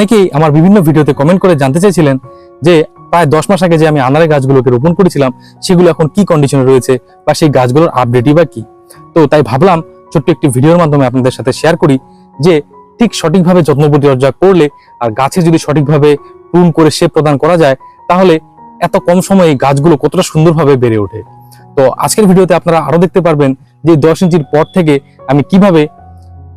অনেকেই আমার বিভিন্ন ভিডিওতে কমেন্ট করে জানতে চাইছিলেন যে প্রায় দশ মাস আগে যে আমি আনারের গাছগুলোকে রোপণ করেছিলাম, সেগুলো এখন কি কন্ডিশনে রয়েছে বা সেই গাছগুলোর আপডেটই বা কি? তো তাই ভাবলাম ছোট্ট একটি ভিডিওর মাধ্যমে আপনাদের সাথে শেয়ার করি যে ঠিক সঠিকভাবে যত্ন পরিচর্যা করলে আর গাছে যদি সঠিকভাবে প্রুন করে শেপ প্রদান করা যায়, তাহলে এত কম সময়ে গাছগুলো কতটা সুন্দরভাবে বেড়ে ওঠে। তো আজকের ভিডিওতে আপনারা আরও দেখতে পারবেন যে দশ ইঞ্চির পর থেকে আমি কীভাবে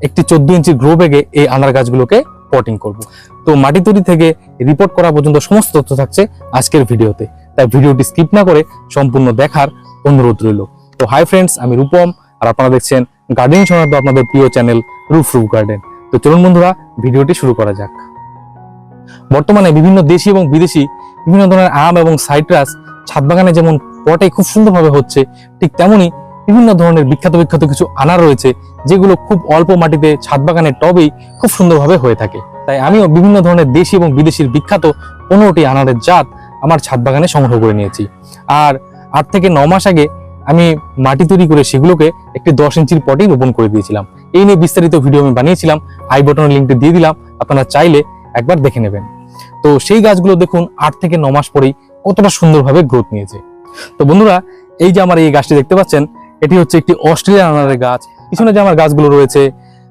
একটি চোদ্দ ইঞ্চির গ্রো ব্যাগে এই আনার গাছগুলোকে পটিং করব। তো মাটি তৈরি থেকে রিপোর্ট করা পর্যন্ত সমস্ত তথ্য থাকছে আজকের ভিডিওতে। তাই ভিডিওটি স্কিপ না করে সম্পূর্ণ দেখার অনুরোধ রইল। তো হাই ফ্রেন্ডস আমি রূপম, আর আপনারা দেখছেন গার্ডেনিং শোনাতো আপনাদের প্রিয় চ্যানেল রুফ রুফ গার্ডেন তো চলুন বন্ধুরা, ভিডিওটি শুরু করা যাক। বর্তমানে বিভিন্ন দেশি এবং বিদেশি বিভিন্ন ধরনের আম এবং সাইট্রাস ছাদ বাগানে যেমন পটে খুব সুন্দরভাবে হচ্ছে, ঠিক তেমনি বিভিন্ন ধরনের বিখ্যাত বিখ্যাত কিছু আনার রয়েছে, যেগুলো খুব অল্প মাটিতে ছাদ বাগানের টবেই খুব সুন্দরভাবে হয়ে থাকে। তাই আমিও বিভিন্ন ধরনের দেশি এবং বিদেশির বিখ্যাত পনেরোটি আনারের জাত আমার ছাদ বাগানে সংগ্রহ করে নিয়েছি। আর আট থেকে ন মাস আগে আমি মাটি তৈরি করে সেগুলোকে একটি দশ ইঞ্চির পটেই রোপণ করে দিয়েছিলাম। এই নিয়ে বিস্তারিত ভিডিও আমি বানিয়েছিলাম আই বটনের লিঙ্কটি দিয়ে দিলাম, আপনারা চাইলে একবার দেখে নেবেন। তো সেই গাছগুলো দেখুন, আট থেকে ন মাস পরেই কতটা সুন্দরভাবে গ্রোথ নিয়েছে। তো বন্ধুরা, এই যে আমার এই গাছটি দেখতে পাচ্ছেন, এটি হচ্ছে একটি অস্ট্রেলিয়ান আনারের গাছ। পিছনে যে আমার গাছগুলো রয়েছে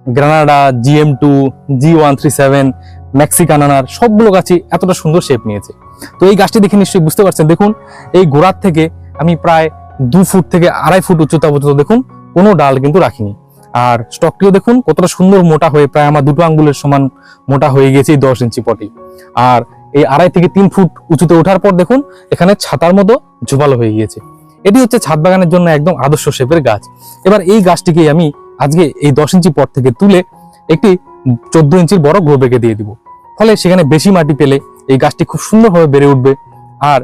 Granada GM two G one three seven Mexican সবগুলো গাছই এতটা সুন্দর শেপ নিয়েছে। তো এই গাছটি দেখে নিশ্চয়ই বুঝতে পারছেন। দেখুন, এই গোড়ার থেকে আমি প্রায় দু ফুট থেকে আড়াই ফুট উচ্চতা পর্যন্ত দেখুন, কোনো ডাল কিন্তু রাখিনি। আর স্টকটিও দেখুন, কতটা সুন্দর মোটা হয়ে প্রায় আমার দুটো আঙ্গুলের সমান মোটা হয়ে গেছে এই দশ ইঞ্চি পটি। আর এই আড়াই থেকে তিন ফুট উঁচুতে ওঠার পর দেখুন, এখানে ছাতার মতো ঝোপালো হয়ে গিয়েছে। এটি হচ্ছে ছাদ বাগানের জন্য একদম আদর্শ শেপের গাছ। এবার এই গাছটিকে আমি আজকে এই দশ ইঞ্চি পট থেকে তুলে একটি চোদ্দ ইঞ্চির বড় গ্রো বেগে দিয়ে দিব। ফলে সেখানে বেশি মাটি পেলে এই গাছটি খুব সুন্দরভাবে বেড়ে উঠবে আর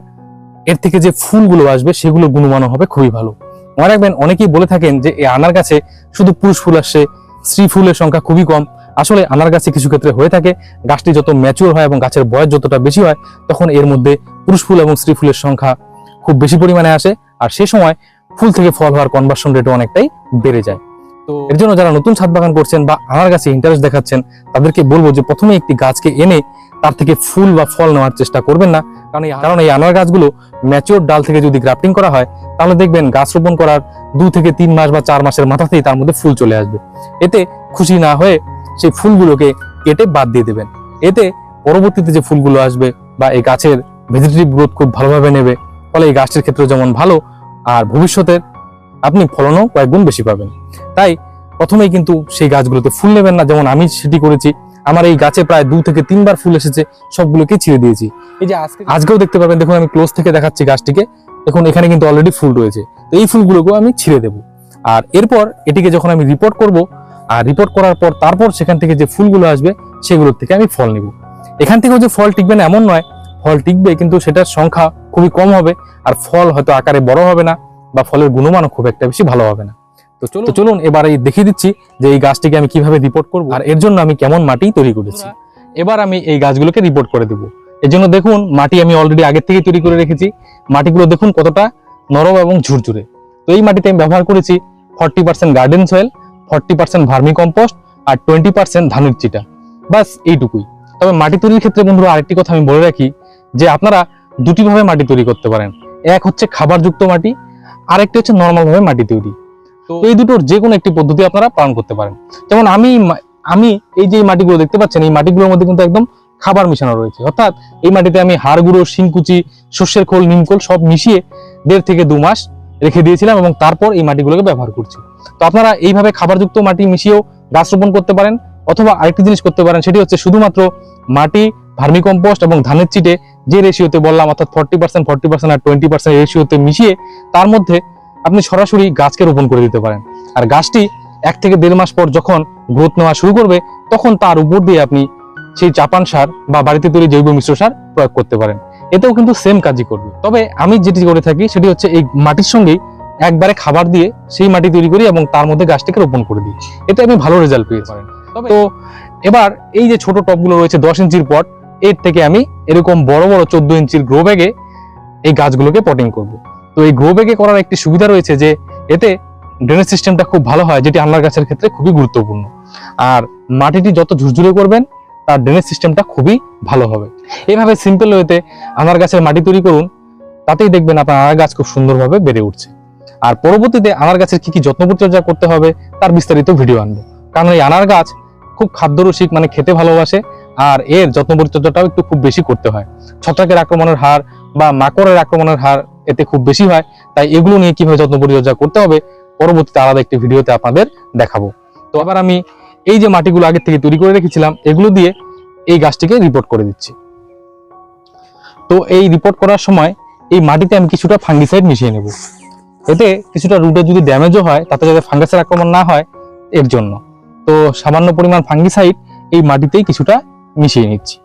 এর থেকে যে ফুলগুলো আসবে সেগুলো গুণমানও হবে খুবই ভালো। মনে রাখবেন, অনেকেই বলে থাকেন যে এই আনার গাছে শুধু পুরুষ ফুল আসছে স্ত্রী ফুলের সংখ্যা খুবই কম। আসলে আনার গাছে কিছু ক্ষেত্রে হয়ে থাকে, গাছটি যত ম্যাচিওর হয় এবং গাছের বয়স যতটা বেশি হয়, তখন এর মধ্যে পুরুষ ফুল এবং স্ত্রী ফুলের সংখ্যা খুব বেশি পরিমাণে আসে। আর সে সময় ফুল থেকে ফল হওয়ার কনভার্সন রেটও অনেকটাই বেড়ে যায়। এর জন্য যারা নতুন ছাদ বাগান করছেন বা আনার গাছে ইন্টারেস্ট দেখাচ্ছেন, তাদেরকে বলব যে প্রথমে একটি গাছকে এনে তার থেকে ফুল বা ফল নেওয়ার চেষ্টা করবেন না। কারণ এই কারণ এই আনার গাছগুলো ম্যাচিওর ডাল থেকে যদি গ্রাফটিং করা হয়, তাহলে দেখবেন গাছ রোপণ করার দু থেকে তিন মাস বা চার মাসের মাথাতেই তার মধ্যে ফুল চলে আসবে। এতে খুশি না হয়ে সেই ফুলগুলোকে কেটে বাদ দিয়ে দেবেন। এতে পরবর্তীতে যে ফুলগুলো আসবে বা এই গাছের ভেজিটেটিভ গ্রোথ খুব ভালোভাবে নেবে, ফলে এই গাছটির ক্ষেত্রে যেমন ভালো, আর ভবিষ্যতের আপনি ফলনও কয়েক গুণ বেশি পাবেন। তাই প্রথমেই কিন্তু সেই গাছগুলোতে ফুল নেবেন না যেমন আমি সেটি করেছি। আমার এই গাছে প্রায় দু থেকে তিনবার ফুল এসেছে সবগুলোকে ছিঁড়ে দিয়েছি। এই যে আজকে আজকেও দেখতে পাবেন দেখুন আমি ক্লোজ থেকে দেখাচ্ছি গাছটিকে। দেখুন এখানে কিন্তু অলরেডি ফুল রয়েছে। তো এই ফুলগুলোকেও আমি ছিঁড়ে দেবো। আর এরপর এটিকে যখন আমি রিপোর্ট করব আর রিপোর্ট করার পর তারপর সেখান থেকে যে ফুলগুলো আসবে সেগুলোর থেকে আমি ফল নিব। এখান থেকেও যে ফল টিকবে না এমন নয়। ফল টিকবে কিন্তু সেটার সংখ্যা খুবই কম হবে। আর ফল হয়তো আকারে বড় হবে না। বা ফলের গুণমানও খুব একটা বেশি ভালো হবে না। তো চলুন। চলুন এবার এই দেখিয়ে দিচ্ছি যে এই গাছটিকে আমি কীভাবে রিপোর্ট করব আর এর জন্য আমি কেমন মাটি তৈরি করেছি। এবার আমি এই গাছগুলোকে রিপোর্ট করে দিব। এর জন্য দেখুন মাটি আমি অলরেডি আগের থেকে তৈরি করে রেখেছি। মাটিগুলো দেখুন কতটা নরম এবং ঝুরঝুরে। তো এই মাটিতে আমি ব্যবহার করেছি forty percent garden soil forty percent vermicompost আর টোয়েন্টি পার্সেন্ট ধানের চিটা। বাস এইটুকুই। তবে মাটি তৈরির ক্ষেত্রে বন্ধুরা আরেকটি কথা আমি বলে রাখি যে আপনারা দুটি ভাবে মাটি তৈরি করতে পারেন। এক হচ্ছে খাবারযুক্ত মাটি আরেকটি হচ্ছে নর্মাল ভাবে মাটি তৈরি। তো এই দুটোর যে কোনো একটি পদ্ধতি আপনারা পালন করতে পারেন। যেমন আমি আমি এই যে মাটিগুলো দেখতে পাচ্ছেন এই মাটিগুলোর মধ্যে কিন্তু একদম খাবার মিশানো রয়েছে। অর্থাৎ এই মাটিতে আমি হাড় গুঁড়ো শিংকুচি শস্যের খোল নিমখোল সব মিশিয়ে দেড় থেকে দু মাস রেখে দিয়েছিলাম এবং তারপর এই মাটিগুলোকে ব্যবহার করছি। তো আপনারা এইভাবে খাবারযুক্ত মাটি মিশিয়েও গাছ রোপণ করতে পারেন অথবা আরেকটি জিনিস করতে পারেন সেটি হচ্ছে শুধুমাত্র মাটি ভার্মিকম্পোস্ট এবং ধানের চিটে যে রেশিওতে বললাম অর্থাৎ ফর্টি পার্সেন্ট ফর্টি পার্সেন্ট আর টোয়েন্টি পার্সেন্ট রেশিওতে মিশিয়ে তার মধ্যে আপনি সরাসরি গাছকে রোপণ করে দিতে পারেন। আর গাছটি এক থেকে দেড় মাস পর যখন গ্রোথ নেওয়া শুরু করবে তখন তার উপর দিয়ে আপনি সেই চাপান সার বা বাড়িতে তৈরি জৈব মিশ্র সার প্রয়োগ করতে পারেন। এতেও কিন্তু সেম কাজই করবে। তবে আমি যেটি করে থাকি সেটি হচ্ছে এই মাটির সঙ্গেই একবারে খাবার দিয়ে সেই মাটি তৈরি করি এবং তার মধ্যে গাছটিকে রোপণ করে দিই। এতে আমি ভালো রেজাল্ট পেয়ে পারেন। তো এবার এই যে ছোট টবগুলো রয়েছে দশ ইঞ্চির পট এর থেকে আমি এরকম বড় বড় চোদ্দ ইঞ্চির গ্রো ব্যাগে এই গাছগুলোকে পটিং করব। তো এই গ্রো ব্যাগে করার একটি সুবিধা রয়েছে যে, এতে ড্রেনেজ সিস্টেমটা খুব ভালো হয়, যেটি আনার গাছের ক্ষেত্রে খুবই গুরুত্বপূর্ণ। আর মাটিটি যত ঝুরঝুরে করবেন, তার ড্রেনেজ সিস্টেমটা খুবই ভালো হবে। এইভাবে সিম্পল ওয়েতে আনার গাছের মাটি তৈরি করুন, তাতেই দেখবেন আপনার আনার গাছ খুব সুন্দরভাবে বেড়ে উঠছে। আর পরবর্তীতে আনার গাছের কি কি যত্ন পরিচর্যা করতে হবে, তার বিস্তারিত ভিডিও আনব। কারণ এই আনার গাছ খুব খাদ্যরসিক মানে খেতে ভালোবাসে আর এর যত্ন পরিচর্যাটাও একটু খুব বেশি করতে হয়। ছত্রাকের আক্রমণের হার বা মাকড়ের আক্রমণের হার এতে খুব বেশি হয়, তাই এগুলো নিয়ে কীভাবে যত্ন পরিচর্যা করতে হবে পরবর্তীতে আলাদা একটি ভিডিওতে আপনাদের দেখাবো। তো আবার আমি এই যে মাটিগুলো আগে থেকে তৈরি করে রেখেছিলাম, এগুলো দিয়ে এই গাছটিকে রিপোর্ট করে দিচ্ছি। তো এই রিপোর্ট করার সময় এই মাটিতে আমি কিছুটা ফাঙ্গিসাইড মিশিয়ে নেব। এতে কিছুটা রুটে যদি ড্যামেজও হয়, তাতে যাতে ফাঙ্গাসের আক্রমণ না হয়, এর জন্য। তো সামান্য পরিমাণ ফাঙ্গিসাইড এই মাটিতেই কিছুটা মিশিয়ে নিচ্ছি।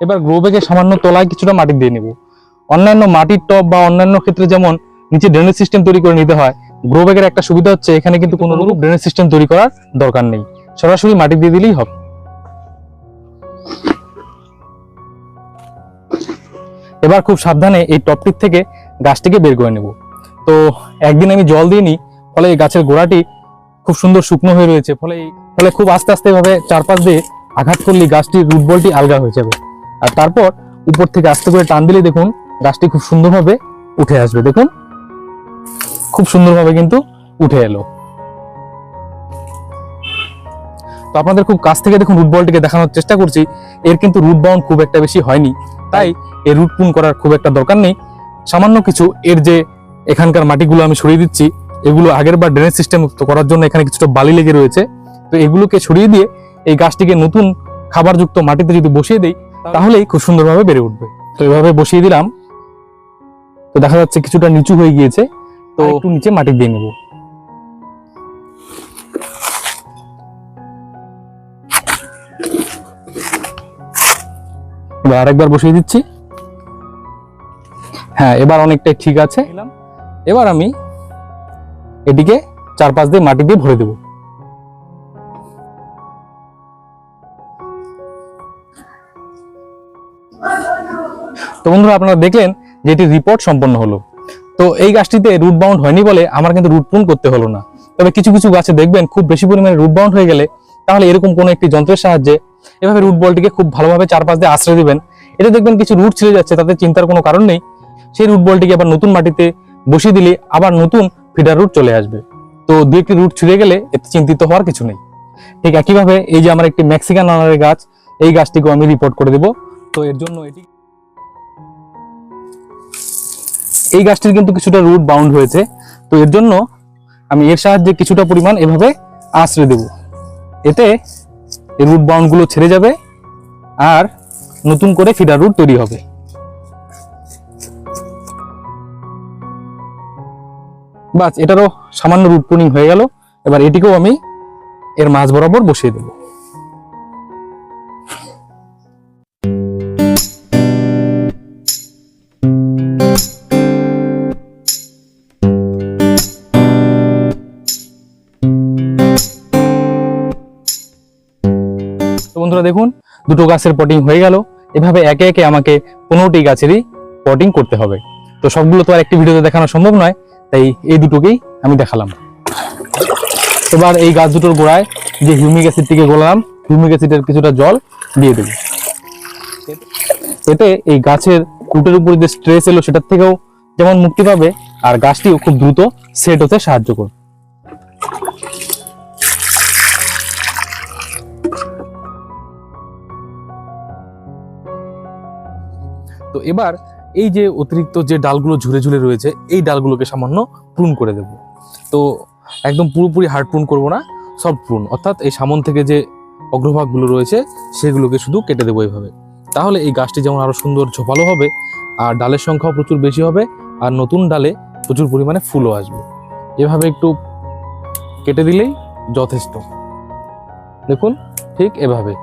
এবার গ্রো ব্যাগের সামান্য তলায় কিছুটা মাটি দিয়ে নেব। অন্যান্য মাটির টব বা অন্যান্য ক্ষেত্রে যেমন নিচে ড্রেনেজ সিস্টেম তৈরি করে নিতে হয়, গ্রো ব্যাগের একটা সুবিধা হচ্ছে এখানে কিন্তু কোনো রকম ড্রেনেজ সিস্টেম তৈরি করার দরকার নেই। সরাসরি মাটি দিয়ে দিলেই হবে। এবার খুব সাবধানে এই টপটির থেকে গাছটিকে বের করে নেব। তো একদিন আমি জল দিইনি, ফলে এই গাছের গোড়াটি খুব সুন্দর শুকনো হয়ে রয়েছে, ফলে ফলে খুব আস্তে আস্তে ভাবে চারপাশ দিয়ে আঘাত করলে গাছটির রুটবলটি আলগা হয়ে যাবে। আর তারপর উপর থেকে আস্তে করে টান দিলে দেখুন, গাছটি খুব সুন্দরভাবে উঠে আসবে। দেখুন, খুব সুন্দরভাবে কিন্তু উঠে এলো। তো আপনাদের খুব কাছ থেকে দেখুন রুট বলটিকে দেখানোর চেষ্টা করছি, এর কিন্তু রুট বাউন্ড খুব একটা বেশি হয়নি। তাই এর রুট পুন করার খুব একটা দরকার নেই। সামান্য কিছু এর যে এখানকার মাটিগুলো আমি সরিয়ে দিচ্ছি। এগুলো আগের বার ড্রেনেজ সিস্টেম করার জন্য এখানে কিছুটা বালি লেগে রয়েছে। তো এগুলোকে সরিয়ে দিয়ে এই গাছটিকে নতুন খাবারযুক্ত মাটিতে যদি বসিয়ে দেই তাহলেই খুব সুন্দরভাবে বেড়ে উঠবে। তো এভাবে বসিয়ে দিলাম। তো দেখা যাচ্ছে কিছুটা নিচু হয়ে গিয়েছে। তো একটু নিচে মাটি দিয়ে নেব। এবার আরেকবার বসিয়ে দিচ্ছি। হ্যাঁ এবার অনেকটাই ঠিক আছে। এবার আমি এটিকে চারপাশ দিয়ে মাটি দিয়ে ভরে দেব। তো বন্ধুরা, আপনারা দেখলেন যে এটি রিপোর্ট সম্পন্ন হলো। তো এই গাছটিতে রুট বাউন্ড হয়নি বলে আমার কিন্তু রুট পূরণ করতে হলো না। তবে কিছু কিছু গাছে দেখবেন খুব বেশি পরিমাণে রুট বাউন্ড হয়ে গেলে তাহলে এরকম কোনো একটি যন্ত্রের সাহায্যে এভাবে রুট বলটিকে খুব ভালোভাবে চারপাশ দিয়ে আশ্রয় দিবেন। এটা দেখবেন কিছু রুট ছিঁড়ে যাচ্ছে, তাতে চিন্তার কোনো কারণ নেই। সেই রুট বলটিকে আবার নতুন মাটিতে বসিয়ে দিলে আবার নতুন ফিডার রুট চলে আসবে। তো দু একটি রুট ছিঁড়ে গেলে এতে চিন্তিত হওয়ার কিছু নেই। ঠিক একইভাবে এই যে আমার একটি মেক্সিকান আনারের গাছ, এই গাছটিকেও আমি রিপোর্ট করে দেব। তো এর জন্য এটি এই গাছটির কিন্তু কিছুটা রুট বাউন্ড হয়েছে। তো এর জন্য আমি এর সাহায্যে কিছুটা পরিমাণ এভাবে আশ্রয় দেব। এতে এই রুট বাউন্ডগুলো ছেড়ে যাবে আর নতুন করে ফিডার রুট তৈরি হবে। বাস, এটারও সামান্য রুট প্রুনিং হয়ে গেল। এবার এটিকেও আমি এর মাঝ বরাবর বসিয়ে দেব। বন্ধুরা দেখুন, দুটো গাছের পটিং হয়ে গেল। এভাবে একে একে আমাকে পনেরোটি গাছেরই পটিং করতে হবে। তো সবগুলো তো আর একটি ভিডিওতে দেখানো সম্ভব নয়। তাই এই দুটোকেই আমি দেখালাম। এবার এই গাছ দুটোর গোড়ায় যে হিউমিক অ্যাসিডটিকে গোলাম হিউমিক অ্যাসিডের কিছুটা জল দিয়ে দেব। এতে এই গাছের রুটের উপরে যে স্ট্রেস এলো সেটার থেকেও যেমন মুক্তি পাবে, আর গাছটিও খুব দ্রুত সেট হতে সাহায্য করবে। তো এবার এই যে অতিরিক্ত যে ডালগুলো ঝুলে ঝুলে রয়েছে, এই ডালগুলোকে সামান্য প্রুন করে দেব। তো একদম পুরোপুরি হার্ড প্রুন করব না, সব প্রুন অর্থাৎ এই সামন থেকে যে অগ্রভাগগুলো রয়েছে, সেগুলোকে শুধু কেটে দেবো এইভাবে। তাহলে এই গাছটি যেমন আরও সুন্দর ঝোপালো হবে, আর ডালের সংখ্যাও প্রচুর বেশি হবে, আর নতুন ডালে প্রচুর পরিমাণে ফুলও আসবে। এভাবে একটু কেটে দিলেই যথেষ্ট। দেখুন, ঠিক এভাবে।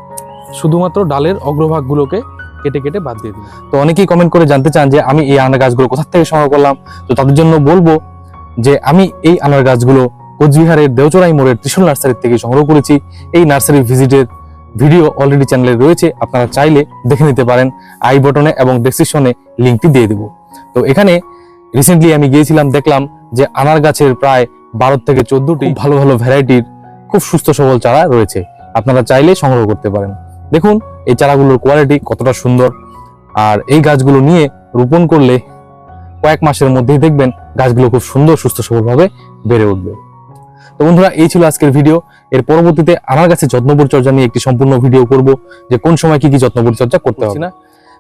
শুধুমাত্র ডালের অগ্রভাগগুলোকে কেটে কেটে বাদ দিয়ে দিন তো অনেকেই কমেন্ট করে জানতে চান যে আমি এই আনার গাছগুলো কোথা থেকে সংগ্রহ করলাম। তো তাদের জন্য বলব যে আমি এই আনার গাছগুলো কোচবিহারের দেওচড়াই মোড়ের ত্রিশূল নার্সারি থেকে সংগ্রহ করেছি। এই নার্সারি ভিজিটের ভিডিও অলরেডি চ্যানেলে রয়েছে আপনারা চাইলে দেখে নিতে পারেন। আই বটনে এবং ডেসক্রিপশনে লিঙ্কটি দিয়ে দেব। তো এখানে রিসেন্টলি আমি গিয়েছিলাম দেখলাম যে আনার গাছের প্রায় বারো থেকে চোদ্দটি ভালো ভালো ভ্যারাইটির খুব সুস্থ সবল চারা রয়েছে। আপনারা চাইলে সংগ্রহ করতে পারেন। দেখুন এই চারাগুলোর কোয়ালিটি কতটা সুন্দর। আর এই গাছগুলো নিয়ে রোপণ করলে কয়েক মাসের মধ্যেই দেখবেন গাছগুলো খুব সুন্দর সুস্থ সবলভাবে বেড়ে উঠবে। তো বন্ধুরা এই ছিল আজকের ভিডিও এর পরবর্তীতে আমার গাছের যত্ন পরিচর্যা নিয়ে একটি সম্পূর্ণ ভিডিও করব যে কোন সময় কি কি যত্ন পরিচর্যা করতে হবে। না?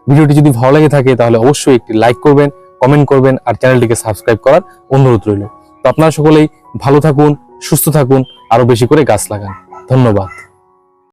ভিডিওটি যদি ভালো লাগে থাকে তাহলে অবশ্যই একটি লাইক করবেন কমেন্ট করবেন আর চ্যানেলটিকে সাবস্ক্রাইব করার অনুরোধ রইল। তো আপনারা সকলেই ভালো থাকুন সুস্থ থাকুন আরও বেশি করে গাছ লাগান। ধন্যবাদ।